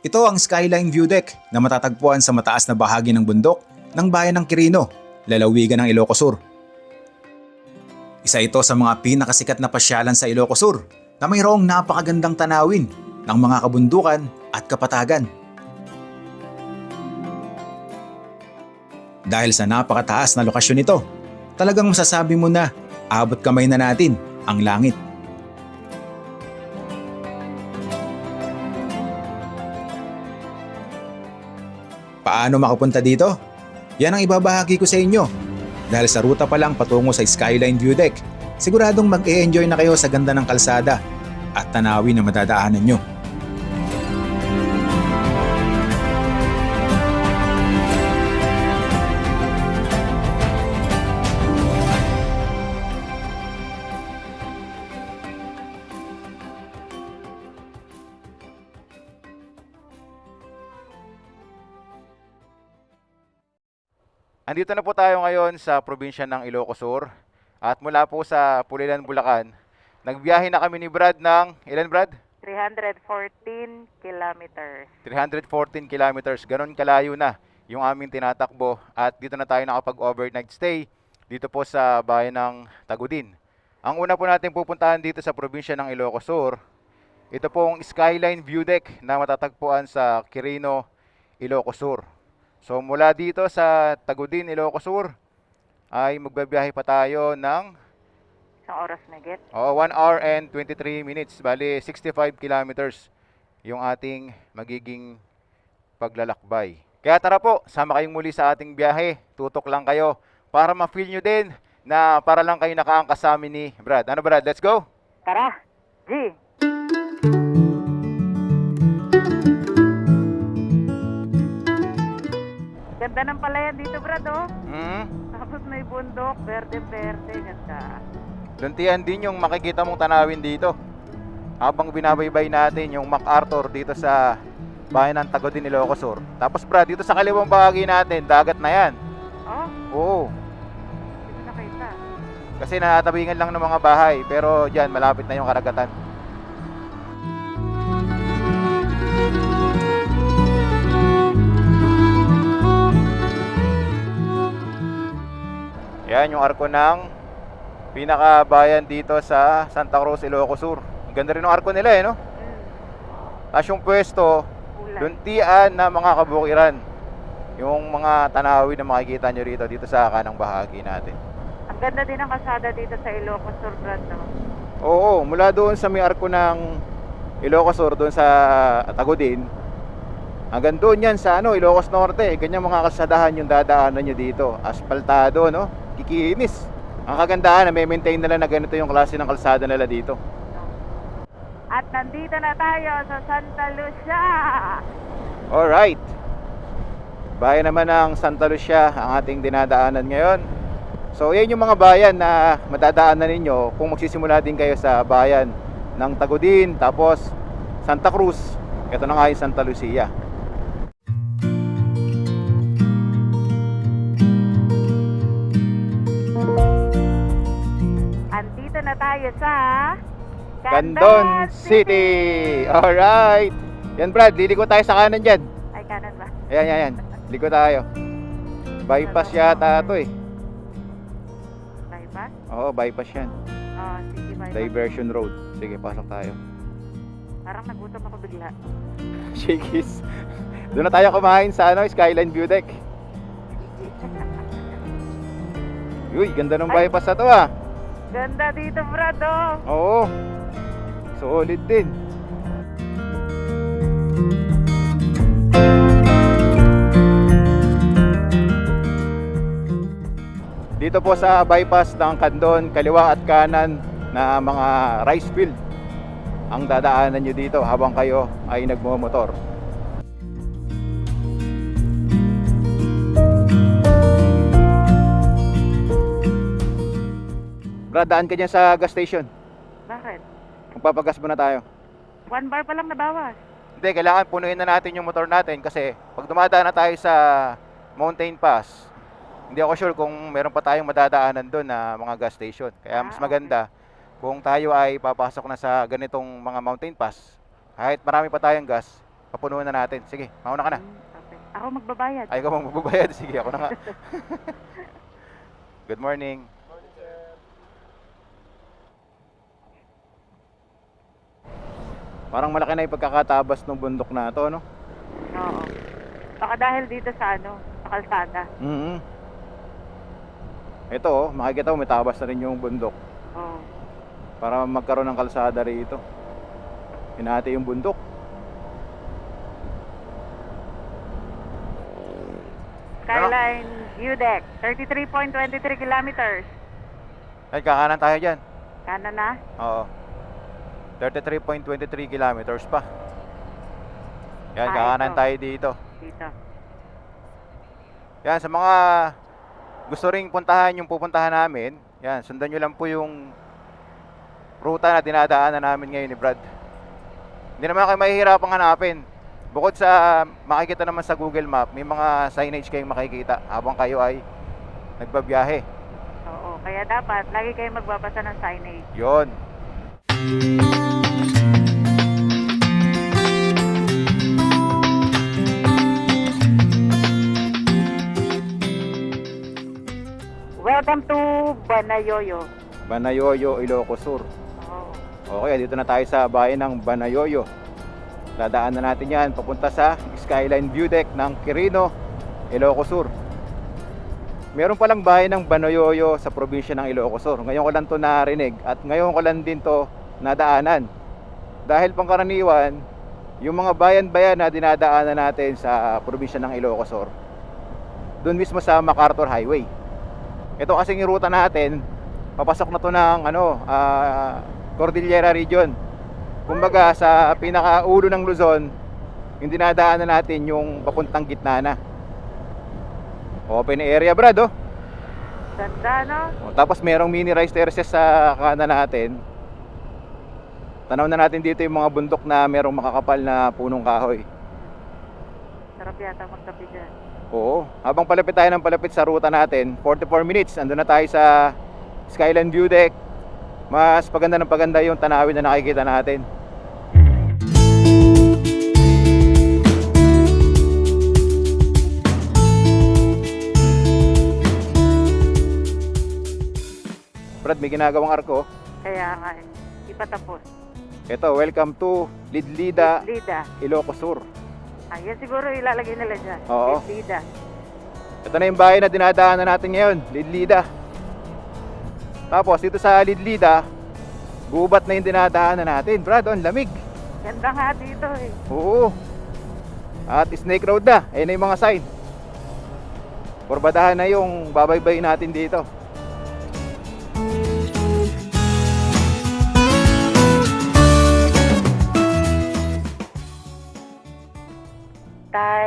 Ito ang Skyline View Deck na matatagpuan sa mataas na bahagi ng bundok ng bayan ng Quirino, lalawigan ng Ilocos Sur. Isa ito sa mga pinakasikat na pasyalan sa Ilocos Sur na mayroong napakagandang tanawin ng mga kabundukan at kapatagan. Dahil sa napakataas na lokasyon nito, talagang masasabi mo na abot kamay na natin ang langit. Paano makapunta dito? Yan ang ibabahagi ko sa inyo. Dahil sa ruta pa lang patungo sa Skyline View Deck, siguradong mag-e-enjoy na kayo sa ganda ng kalsada at tanawin na madadaanan nyo. Andito na po tayo ngayon sa probinsya ng Ilocos Sur at mula po sa Pulilan, Bulacan, nagbiyahe na kami ni Brad ng, ilan Brad? 314 kilometers. 314 kilometers, ganun kalayo na yung aming tinatakbo at dito na tayo nakapag-overnight stay dito po sa bayan ng Tagudin. Ang una po natin pupuntahan dito sa probinsya ng Ilocos Sur, ito pong Skyline View Deck na matatagpuan sa Quirino, Ilocos Sur. So mula dito sa Tagudin, Ilocos Sur, ay magbabiyahe pa tayo ng Isang oras na get. oh, 1 hour and 23 minutes. Bali, 65 kilometers yung ating magiging paglalakbay. Kaya tara po, sama kayong muli sa ating biyahe. Tutok lang kayo para ma-feel nyo din na para lang kayo nakaangkas sa amin ni Brad. Ano Brad, let's go! Tara! G! Ganda ng palayan dito, Brad, oh. Hmm? Tapos may bundok, verde-verde, ganda. Luntian din yung makikita mong tanawin dito. Habang binabaybay natin yung MacArthur dito sa bayan ng Tagudin, Ilocos Sur. Tapos Brad, dito sa kaliwang bahagi natin, dagat na yan. Oh, Oo, dito nakita. kasi natabingan lang ng mga bahay. Pero dyan, malapit na yung karagatan. Yan yung arko ng pinakabayan dito sa Santa Cruz, Ilocos Sur. Ang ganda rin ng arko nila eh, no? Hmm, Tapos yung pwesto, luntian na mga kabukiran. Yung mga tanawin na makikita nyo rito, dito sa kanang bahagi natin. Ang ganda din ang kasada dito sa Ilocos Sur, Brad, no? Oo, mula doon sa may arko ng Ilocos Sur, doon sa Tagudin, hanggang doon yan sa ano, Ilocos Norte. Ganyan mga kasadahan yung dadaanan nyo dito. Aspaltado, no? Kikinis. Ang kagandahan na may maintain nila na ganito yung klase ng kalsada nila dito. At nandito na tayo sa Santa Lucia! Alright. Bayan naman ng Santa Lucia ang ating dinadaanan ngayon. So, yan yung mga bayan na madadaanan ninyo kung magsisimula din kayo sa bayan ng Tagudin, tapos Santa Cruz. Ito na nga yung Santa Lucia. Tayo sa Candon City! Alright! Yan Brad, liliko tayo sa kanan dyan. Ay, kanan ba? Ayan, ayan, ayan. Liko tayo. Bypass yata ito eh. Bypass? Oo, bypass yan. Oh, city bypass. Diversion road. Sige, pasok tayo. Parang nagutom ako bigla. Shakey's. Doon na tayo kumain sa ano, Skyline View Deck. Uy, ganda ng bypass na to ah. Ganda dito, Brad, oh. Oo. Solid din. Dito po sa bypass ng Candon, kaliwa at kanan na mga rice field ang dadaanan nyo dito habang kayo ay nagmumotor. Brad, daan ka dyan sa gas station. Bakit? Magpapagas muna tayo. One bar pa lang nabawas. Hindi, kailangan punuin na natin yung motor natin kasi pag dumadaan na tayo sa Mountain Pass, hindi ako sure kung meron pa tayong madadaanan doon na mga gas station. Kaya mas Ah, okay. maganda kung tayo ay papasok na sa ganitong mga mountain pass, kahit marami pa tayong gas, papunuan na natin. Sige, mauna ka na. Hmm, okay. Ako magbabayad. Ay, ikaw magbabayad? Sige, ako na nga. Good morning. Parang malaki na yung pagkakatabas ng bundok na to, no? Oo. Baka dahil dito sa ano, sa kalsada. Mhm. Ito, oh, makikita mo may tabas na rin yung bundok Oo. para magkaroon ng kalsada rito. Hinati yung bundok. Skyline View Deck, 33.23 kilometers. Ay, kakanan tayo dyan. Kanan na? Oo. 33.23 kilometers pa. Yan, Ah, kakanan tayo dito. Dito. Yan, sa mga gusto ring puntahan yung pupuntahan namin, yan, sundan nyo lang po yung ruta na dinadaanan namin ngayon ni Brad. Hindi naman kayo mahihirapang hanapin. Bukod sa makikita naman sa Google Map, may mga signage kayong makikita habang kayo ay nagbabiyahe. Oo. Kaya dapat, lagi kayo magbabasa ng signage. Yon. Welcome to Banayoyo. Banayoyo, Ilocos Sur. Oo. Okay, dito na tayo sa bayan ng Banayoyo. Dadaan na natin yan papunta sa Skyline View Deck ng Quirino, Ilocos Sur. Meron palang bayan ng Banayoyo sa probinsya ng Ilocos Sur. Ngayon ko lang to narinig at ngayon ko lang din to nadaanan. Dahil pangkaraniwan, yung mga bayan-bayan na dinadaanan natin sa probinsya ng Ilocos Sur, doon mismo sa MacArthur Highway. Ito kasing yung ruta natin, papasok na to ng ano, ah, Cordillera Region. Kumbaga sa pinakaulo ng Luzon, yung dinadaanan natin yung papuntang gitna na. Open area brad oh. Ganda, no? O, Tapos merong mini rice terraces sa kanan natin. Tanaw na natin dito yung mga bundok na merong makakapal na punong kahoy. Sarap yata magkape dyan. Oo, habang palapit tayo ng palapit sa ruta natin, 44 minutes, andun na tayo sa Skyline View Deck. Mas paganda ng paganda yung tanawin na nakikita natin. Brad, may ginagawang arko. Kaya nga, eh, di pa tapos. Ito, welcome to Lidlida, Lida. Ilocos Sur. Ayan siguro ilalagay nila dyan. Oo. Lida. Ito na yung bahay na dinadaanan natin ngayon, Lidlida. Tapos dito sa Lidlida, gubat na yung dinadaanan natin. Brad, ang lamig. Ganda nga dito eh. Oo. At Snake Road na. Ayun na yung mga sign. Kurbadahan na yung babaybay natin dito.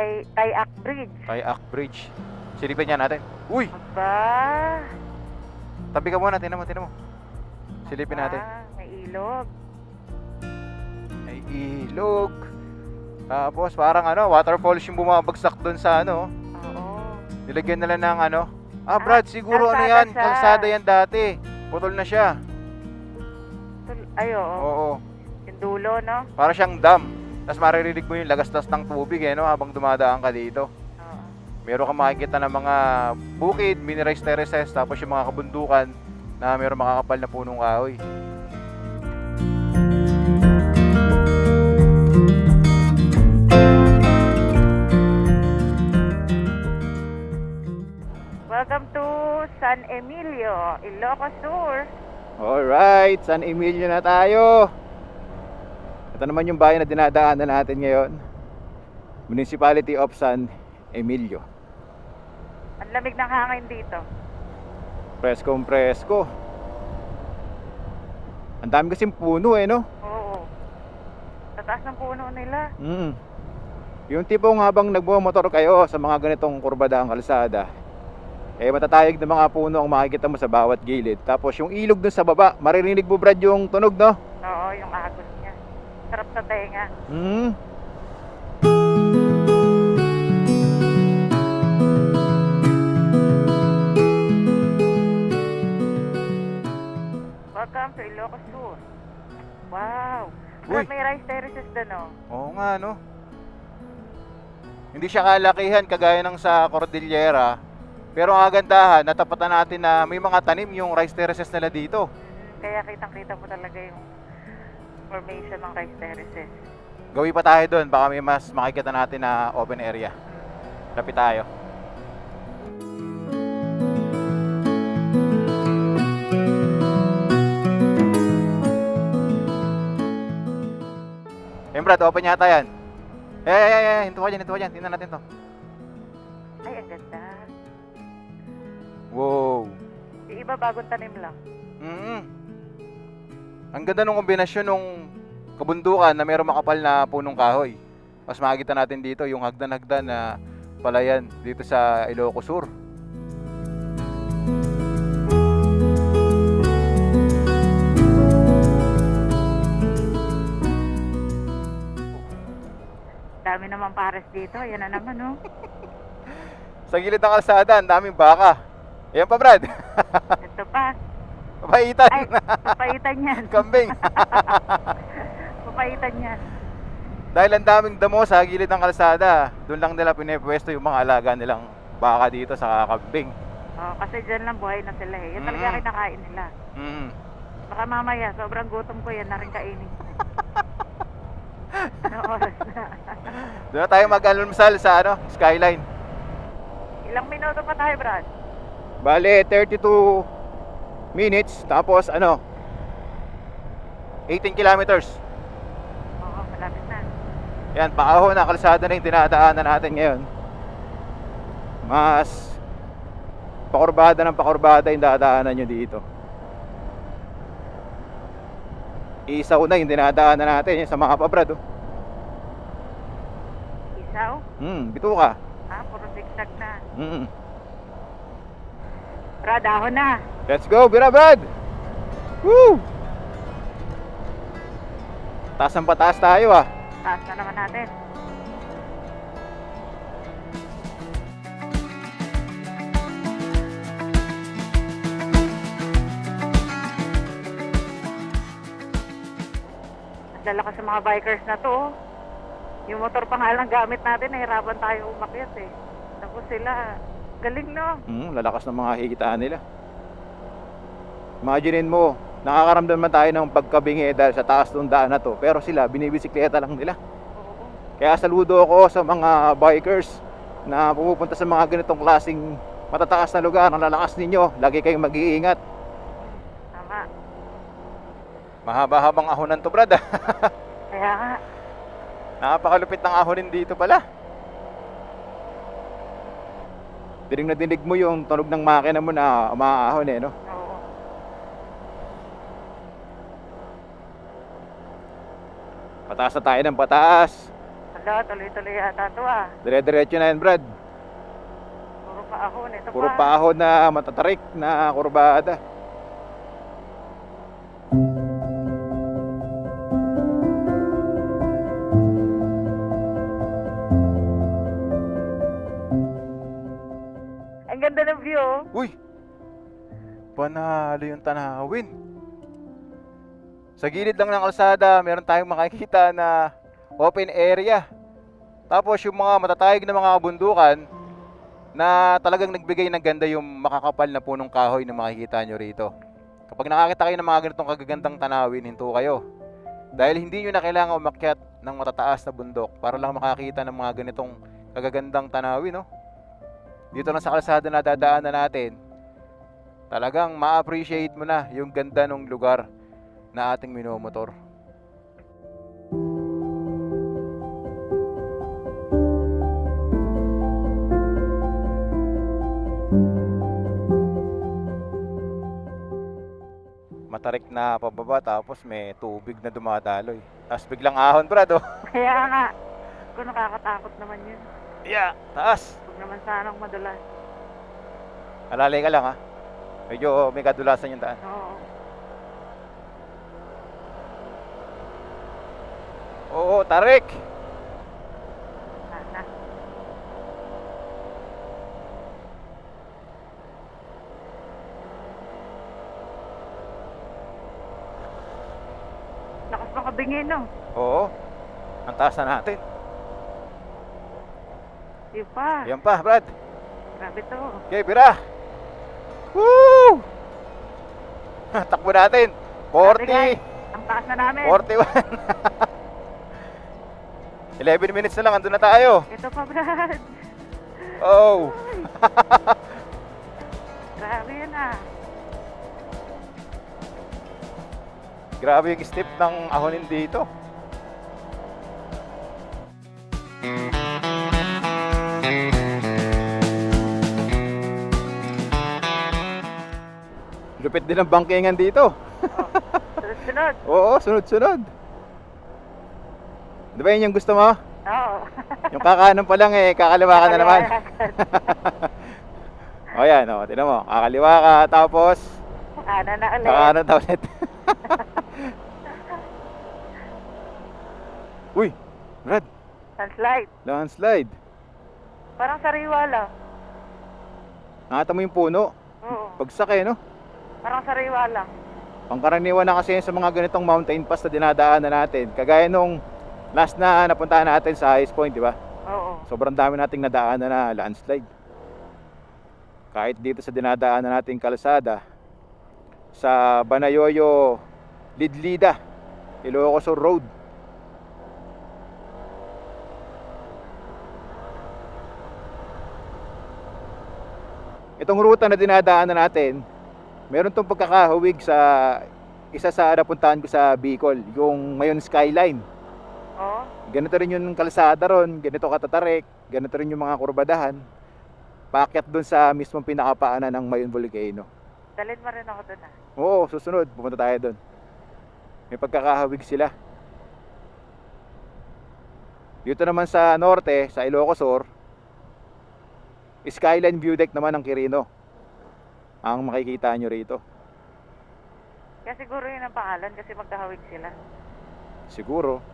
Tay, Tayak Bridge. Kayak Bridge. Silipin niya natin. Uy! Aba. Tabi ka muna, tinan mo, tinan mo. Silipin natin. Ah, may ilog. Ay, ilog. Tapos parang ano, waterfalls yung bumabagsak doon sa ano. Oo. Nilagyan nila ng ano. Ah, Brad, siguro ano yan? siya. Kalsada yan dati. Putol na siya. Ay, oo. Oo. Yung dulo, no? Para siyang dam. Tapos maririnig mo yung lagastas ng tubig eh, no? Habang dumadaan ka dito. Oo. Meron kang makikita ng mga bukid, mini-rice terraces, tapos yung mga kabundukan na meron makakapal na punong kahoy. Welcome to San Emilio, Ilocos Sur. Alright, San Emilio na tayo. Ito naman yung bayan na dinadaanan natin ngayon. Municipality of San Emilio. Ang lamig ng hangin dito. Preskong presko. Ang dami kasing puno eh, no? Oo. Tataas ng puno nila. Mm. Yung tipong habang nagbumotor kayo sa mga ganitong kurbadaang kalsada, eh matatayag ng mga puno ang makikita mo sa bawat gilid. Tapos yung ilog dun sa baba, maririnig mo Brad yung tunog, no? Oo, yung agos tenga. Mm. Welcome to Ilocos Sur. Wow. Uy. May rice terraces doon, oh. Oo nga, no? Hindi siya kalakihan kagaya ng sa Cordillera. Pero ang kagandahan, natapatan natin na may mga tanim yung rice terraces nila dito. Kaya kitang-kita mo talaga yung formation ng rice terraces. Gawi pa tayo doon, baka may mas makikita natin na open area. Lapit tayo. Eh Brad, open yata yan. Eh, eh, eh, eh, hinto ka dyan, hinto ka dyan. Tingnan natin to. Ay, ang ganda. Wow. Yung iba bagong tanim lang. mm Ang ganda ng kombinasyon ng kabundukan na mayroong makapal na punong kahoy. Mas makikita natin dito yung hagdan-hagdan na palayan dito sa Ilocos Sur. Dami naman pares dito. Yan na naman, oh. Sa gilid ng kalsada, ang daming baka. Ayan pa, Brad. Ito pa. Papaitan. Ay, papaitan yan. Kambing. papaitan yan. Dahil ang daming damo sa gilid ng kalsada, doon lang nila pinipwesto yung mga alaga nilang baka dito sa kambing. Oh, kasi dyan lang buhay na sila eh. Yan talaga Mm. kinakain nila. Mm. Baka mamaya, sobrang gutom ko yan na rin kainin. ano oras na? Doon na tayo mag-almusal sa ano, Skyline. Ilang minuto pa tayo, Brad? Bale, 32 minutes, tapos ano, 18 kilometers. Oo, malapit na. Yan, paahon na kalsada na yung dinadaanan natin ngayon. Mas pakurbada ng pakurbada yung dadaanan nyo dito. Isaw na yung dinadaanan natin yung sa mga pabrad. Oh. Isaw? Hmm, bituka. Ah, puro zigzag na. Hmm. Brad, ahon na. Let's go, Bira Brad! Woo! Taas ang pataas tayo ah. Taas na naman natin. Lalakas sa mga bikers na to. oh. Yung motor pa nga lang gamit natin, nahirapan tayo umakyat eh. Tapos sila, galing no? Hmm, lalakas ng mga hikitaan nila. Imaginein mo, nakakaramdam man tayo ng pagkabingi dahil sa taas ng daan na to. Pero sila, binibisikleta lang nila. Kaya saludo ako sa mga bikers na pumupunta sa mga ganitong klaseng matataas na lugar. Ang lalakas ninyo, lagi kayong mag-iingat. Tama. Mahaba-habang ahonan to, Brad. ah. Kaya nga, Napakalupit ng ahonin dito pala. Dinig na dinig mo yung tunog ng makina mo na umaahon eh, no? oo. Pataas na tayo ng pataas. Hala, tuloy-tuloy yata to ah. Dire-diretso na yan, Brad. Puro paahon. Ito Puro pa. paahon na matatarik na kurbada. Ang ganda ng view. oh. Uy! Panalo yung tanawin. Sa gilid lang ng kalsada, meron tayong makikita na open area. Tapos yung mga matatayag na mga kabundukan na talagang nagbigay ng ganda yung makakapal na punong kahoy na makikita nyo rito. Kapag nakakita kayo ng mga ganitong kagagandang tanawin, hinto kayo. Dahil hindi nyo na kailangan umakyat ng matataas na bundok para lang makakita ng mga ganitong kagagandang tanawin, no? Dito lang sa kalsada na dadaanan natin, talagang ma-appreciate mo na yung ganda ng lugar na ating minomotor. Matarik na pababa tapos may tubig na dumadaloy. Tapos biglang ahon, brad, oh. Kaya nga. Kung nakakatakot naman yun. Yeah, taas. Huwag naman sanang madulas. Alalay ka lang, ha. Medyo may kadulasan yung daan. Oo. Oo, tarik. Sana. Lakas makabingin, no? Oo. Ang taas na natin. Yung pa. Yan pa, Brad. Grabe to. Okay, bira. Woo! Takbo natin. 40. Ang taas na namin. 41. 11 minutes na lang, andun na tayo. Ito pa, Brad. Oh. Grabe yan ah. Grabe yung step ng ahonin dito. Lupit din ang bangkingan dito. Sunod-sunod. Oo, sunod-sunod. Di ba yun yung gusto mo? Oo. Yung kakanan pa lang eh, kakaliwa ka na naman. o yan, o, tinan mo. Kakaliwa ka, tapos Ano na ulit. kakanan na ulit. Uy, Brad, Sunslide. landslide. Parang sariwa lang. Nakita mo yung puno. Oo. Bagsak eh, no? Parang sariwa lang. Pangkaraniwan na kasi sa mga ganitong mountain pass na dinadaanan natin. Kagaya nung last na napuntahan natin sa highest point, di ba? Oo. Sobrang dami nating nadaanan na landslide. Kahit dito sa dinadaanan nating kalsada, sa Banayoyo, Lidlida, Ilocos Road. Itong ruta na dinadaanan natin, meron tong pagkakahawig sa isa sa napuntahan ko sa Bicol, yung Mayon Skyline Oo. ganito rin yung kalsada ron, ganito katatarik, ganito rin yung mga kurbadahan. Paakyat dun sa mismong pinakapaanan ng Mayon Volcano. Dalhin mo rin ako doon ah. Oo, susunod, pupunta tayo dun. May pagkakahawig sila. Dito naman sa norte, sa Ilocos Sur, skyline view deck naman ng Quirino. Ang makikita nyo rito. Kaya siguro yun ang pangalan kasi magkahawig sila. Siguro.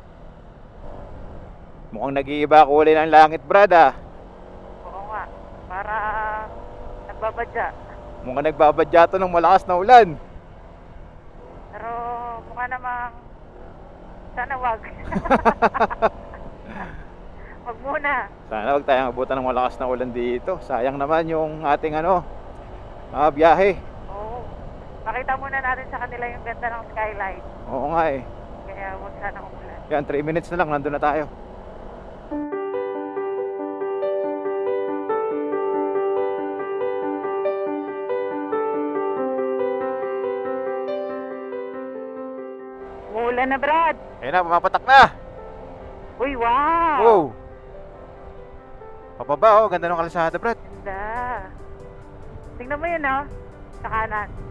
Mukhang nag-iiba kulay ng langit, brad ah. Oo nga. Para nagbabadya. Mukhang nagbabadya to ng malakas na ulan. Pero mukha namang sana wag. wag muna. Sana wag tayong abutan ng malakas na ulan dito. Sayang naman yung ating ano, ah, biyahe. Oo. Pakita muna natin sa kanila yung ganda ng skyline. Oo nga eh. Kaya wag sana umulan. Yan, 3 minutes na lang, nandun na tayo. Umulan na Brad. Ayun na, pumapatak na. Uy, wow. Wow. Pababa oh, ganda ng kalsada, Brad. Ganda. Tingnan mo yun, oh. Sa kanan.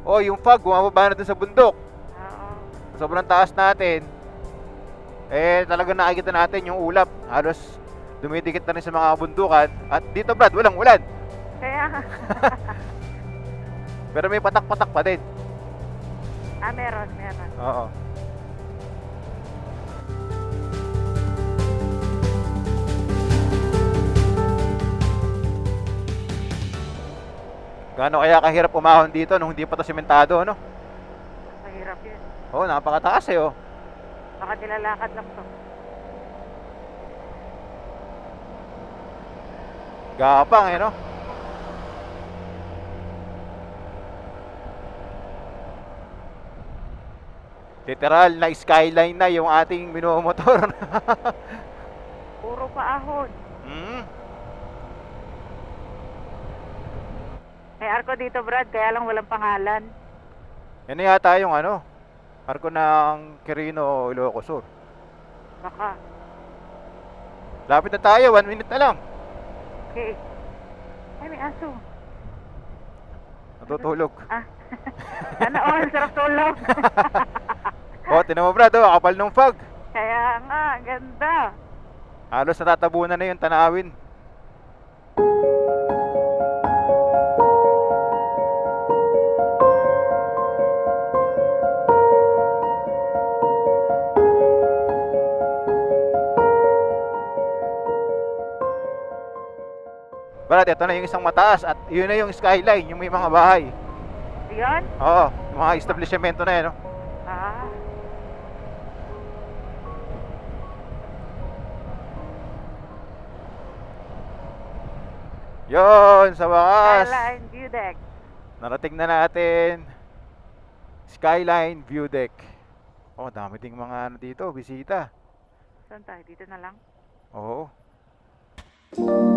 Oh, yung fog, bumababa na dun sa bundok. Oo. Sobrang taas natin. Eh, talagang nakikita natin yung ulap. Halos dumidikit na rin sa mga bundukan. At dito, Brad, walang ulan. Kaya, Pero may patak-patak pa din. ah, meron, meron. Oo. Gaano kaya kahirap umahon dito nung hindi pa to sementado, ano? Mahirap yun. Oo, napakataas eh, oh. Baka nilalakad lang to. Gapang eh, no? Literal na skyline na yung ating minumotor. Puro paahon. hmm. May arko dito, Brad, kaya lang walang pangalan. Yan yata yung ano, arko ng Quirino, Ilocos Sur. Baka. Lapit na tayo, one minute na lang. Okay. Ay, may aso. Natutulog. Ah. Ano, all, sarap tulog. oh, tinan mo brad, oh, kapal ng fog. kaya nga, ganda. Halos natatabunan na yung tanawin. dagat, ito na yung isang mataas at yun na yung skyline, yung may mga bahay. Yun? Oo, yung mga establishmento na yun. No? Ah. Yun, sa wakas. Skyline View Deck. Narating na natin. Skyline View Deck. Oh, dami ding mga ano dito, bisita. Saan tayo? Dito na lang? Oo. Thank.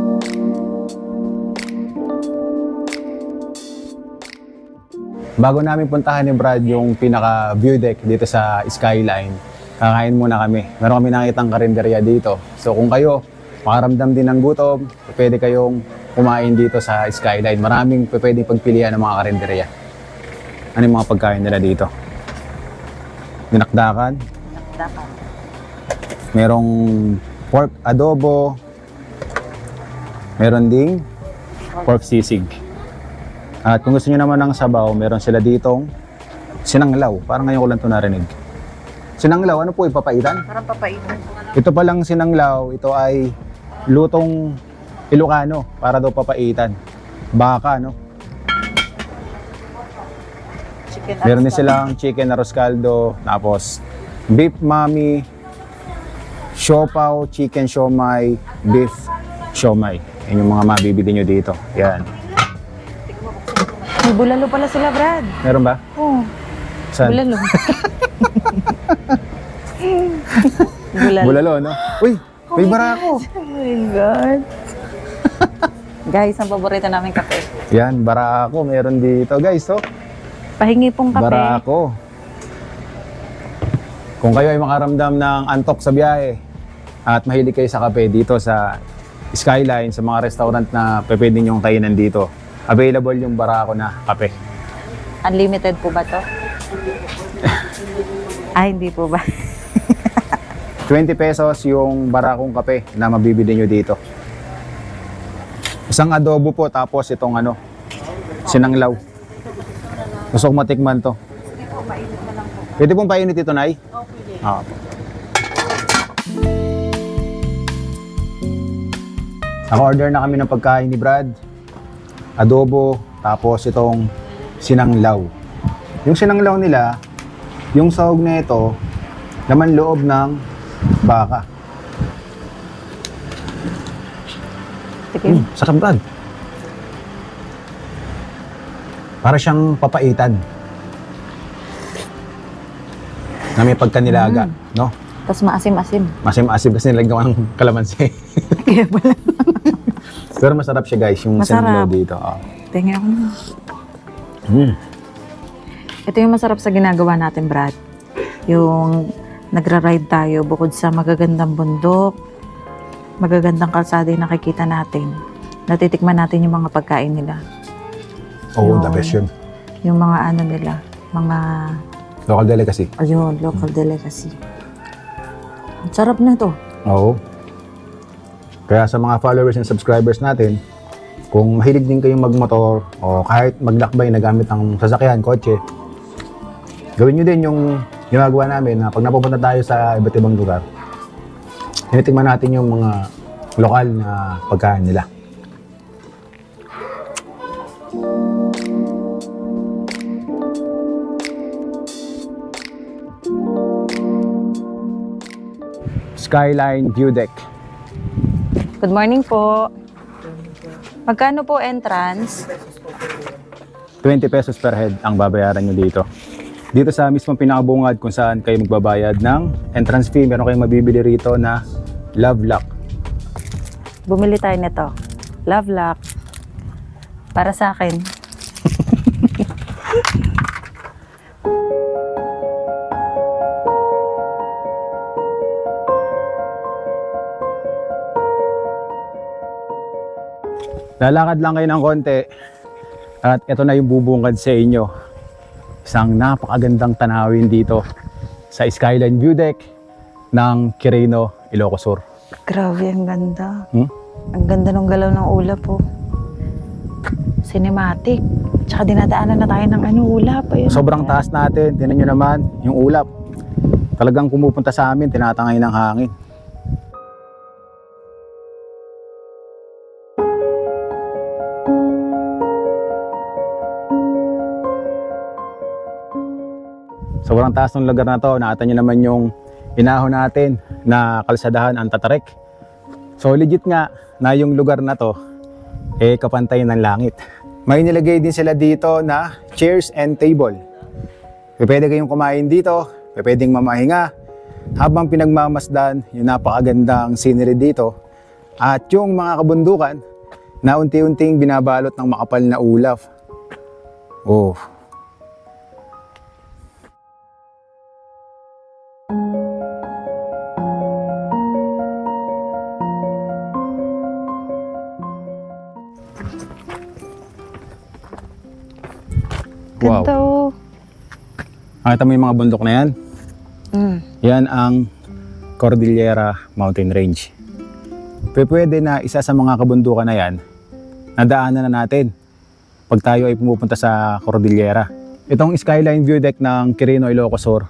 Bago namin puntahan ni Brad yung pinaka view deck dito sa Skyline, kakain muna kami. Meron kami nakitang karinderya dito. So kung kayo makaramdam din ng gutom, pwede kayong kumain dito sa Skyline. Maraming pwede pagpilian ng mga karinderya. Ano yung mga pagkain nila dito? Dinakdakan, Dapat. merong pork adobo, meron ding pork sisig. At kung gusto niyo naman ng sabaw, meron sila ditong sinanglaw. Parang ngayon ko lang ito narinig. Sinanglaw, ano po ipapaitan? Parang papaitan. Ito palang sinanglaw, ito ay lutong Ilocano para daw papaitan. Baka, no? Chicken Meron din silang chicken arroz caldo, tapos beef mami, siopaw, chicken siomay, beef siomay. Yan yung mga mabibili nyo dito. Yan. May bulalo pala sila, Brad. Meron ba? Oo, Saan? bulalo. bulalo. Bulalo, no? Uy, may barako. Oh my God. Guys, ang paborito namin kape. Yan, barako. Meron dito, guys. Oh, Pahingi pong kape. barako. Kung kayo ay makaramdam ng antok sa biyahe at mahilig kayo sa kape dito sa Skyline, sa mga restaurant na pwede nyong kainan dito, available yung barako na kape. Unlimited po ba to? Ay, hindi po ba? 20 pesos yung barakong kape na mabibili nyo dito. Isang adobo po, tapos itong ano, sinanglaw. Gusto ko matikman to. Pwede pong painit ito, Nay? Oo. po. Naka-order na kami ng pagkain ni Brad. Adobo, tapos itong sinanglaw. Yung sinanglaw nila, yung sahog na ito, laman loob ng baka. Sige. Mm, sarap Brad. Para siyang papaitan. Na may pagkanilaga, no? Tapos maasim-asim. Masim-asim kasi nilagyan ng kalamansi. Kaya pala. Pero masarap siya guys, yung Masarap. dito. Oh. Tingnan ko. Mm. Ito yung masarap sa ginagawa natin, Brad. Yung nagra-ride tayo bukod sa magagandang bundok, magagandang kalsada yung nakikita natin. Natitikman natin yung mga pagkain nila. Oo, the Yun. best yun. Yung mga ano nila, mga Local delicacy. ayun, local delicacy. Ang sarap na to. Oo. Kaya sa mga followers and subscribers natin, kung mahilig din kayong magmotor o kahit maglakbay na gamit ang sasakyan, kotse, gawin nyo din yung ginagawa namin na pag napupunta tayo sa iba't ibang lugar, tinitingnan natin yung mga lokal na pagkain nila. Skyline View Deck. Good morning po. Magkano po entrance? 20 pesos per head ang babayaran nyo dito. Dito sa mismong pinakabungad kung saan kayo magbabayad ng entrance fee, meron kayong mabibili rito na Love Lock. Bumili tayo nito. Love lock. Para sa akin. Lalakad lang kayo ng konti at ito na yung bubungad sa inyo. Isang napakagandang tanawin dito sa Skyline View Deck ng Quirino, Ilocos Sur. Grabe, ang ganda. Hmm? Ang ganda ng galaw ng ulap po. Cinematic. Tsaka dinadaanan na tayo ng ano, ulap. Ayun. Sobrang taas natin. Tinan nyo naman yung ulap. Talagang pumupunta sa amin, tinatangay ng hangin. Sobrang taas ng lugar na to. Nakita nyo naman yung inahon natin na kalsadahan ang tatarek. So legit nga na yung lugar na to eh kapantay ng langit. May nilagay din sila dito na chairs and table. Pwede kayong kumain dito, pwedeng mamahinga, habang pinagmamasdan yung napakagandang scenery dito at yung mga kabundukan na unti-unting binabalot ng makapal na ulap. Oh, wow. Ganda oh. Nakita mo yung mga bundok na yan? Mm. Yan ang Cordillera Mountain Range. Pwede na isa sa mga kabundukan na yan, nadaanan na natin pag tayo ay pumupunta sa Cordillera. Itong skyline view deck ng Quirino, Ilocos Sur,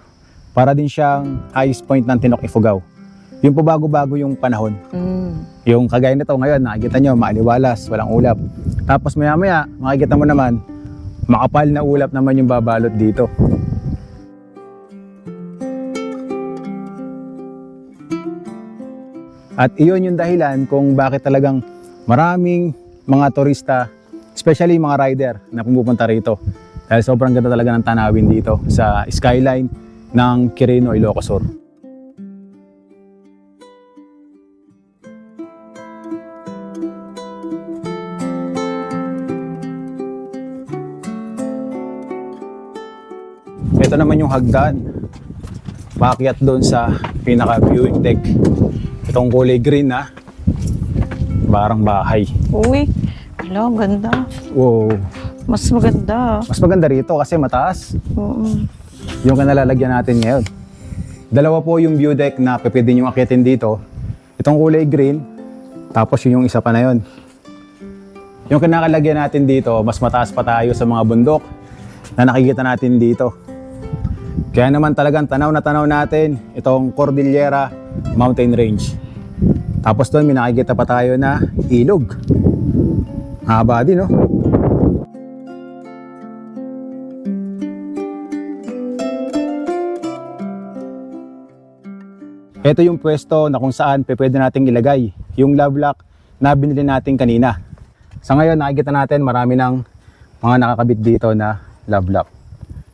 para din siyang highest point ng Tinok Ifugao. Yung po bago-bago yung panahon. Mm. Yung kagaya nito ngayon, nakikita nyo, maaliwalas, walang ulap. Tapos maya-maya, makikita mo naman, makapal na ulap naman yung babalot dito. At iyon yung dahilan kung bakit talagang maraming mga turista, especially mga rider na pumupunta rito. Dahil sobrang ganda talaga ng tanawin dito sa skyline ng Quirino, Ilocos Ito naman yung hagdan. Paakyat doon sa pinaka viewing deck. Itong kulay green na. Barang bahay. Uy, ang ganda. Wow. Mas maganda. Mas maganda rito kasi mataas. Oo. Yung kanalalagyan natin ngayon. Dalawa po yung view deck na pwede nyo akitin dito. Itong kulay green, tapos yun yung isa pa na yun. Yung kinakalagyan natin dito, mas mataas pa tayo sa mga bundok na nakikita natin dito. Kaya naman talagang tanaw na tanaw natin itong Cordillera Mountain Range. Tapos doon may nakikita pa tayo na ilog. Haba din, no? Ito yung pwesto na kung saan pwede nating ilagay yung love lock na binili natin kanina. Sa ngayon, nakikita natin marami ng mga nakakabit dito na love lock.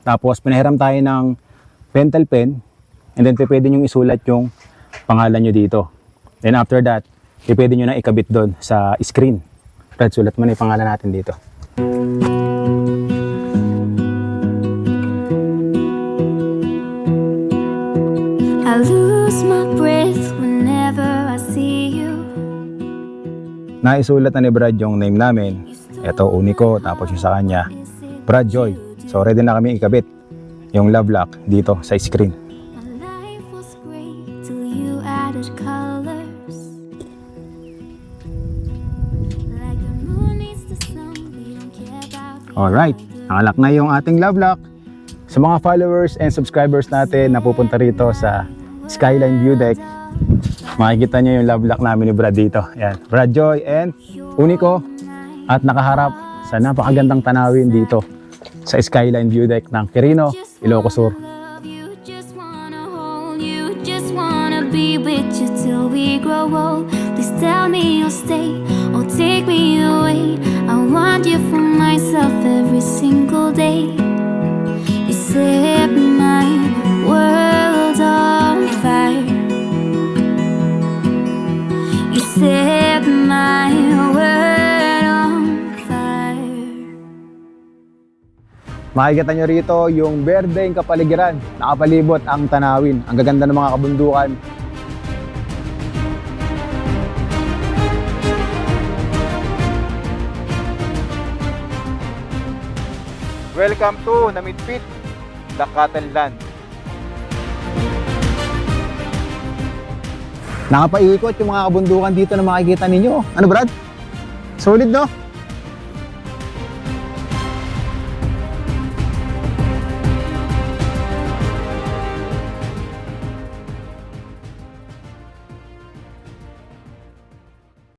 Tapos, pinahiram tayo ng pentel pen and then pwede nyo isulat yung pangalan nyo dito. Then after that, pe- pwede nyo na ikabit doon sa screen. Brad, sulat mo na yung pangalan natin dito. I lose my breath whenever I see you. Naisulat na ni Brad yung name namin. Ito, Unico, tapos yung sa kanya, Brad Joy. So ready na kami ikabit yung love lock dito sa screen. Alright, nakalak na yung ating love lock. Sa mga followers and subscribers natin na pupunta rito sa Skyline View Deck, makikita nyo yung love lock namin ni Brad dito. Yan, Brad Joy and Unico at nakaharap sa napakagandang tanawin dito sa Skyline View Deck ng Quirino, Ilocos Sur. Please tell Makikita nyo rito yung berdeng kapaligiran, nakapalibot ang tanawin. Ang gaganda ng mga kabundukan. Welcome to Namidpit, the Cattle Land. Nakapaikot yung mga kabundukan dito na makikita ninyo. Ano Brad? Solid no?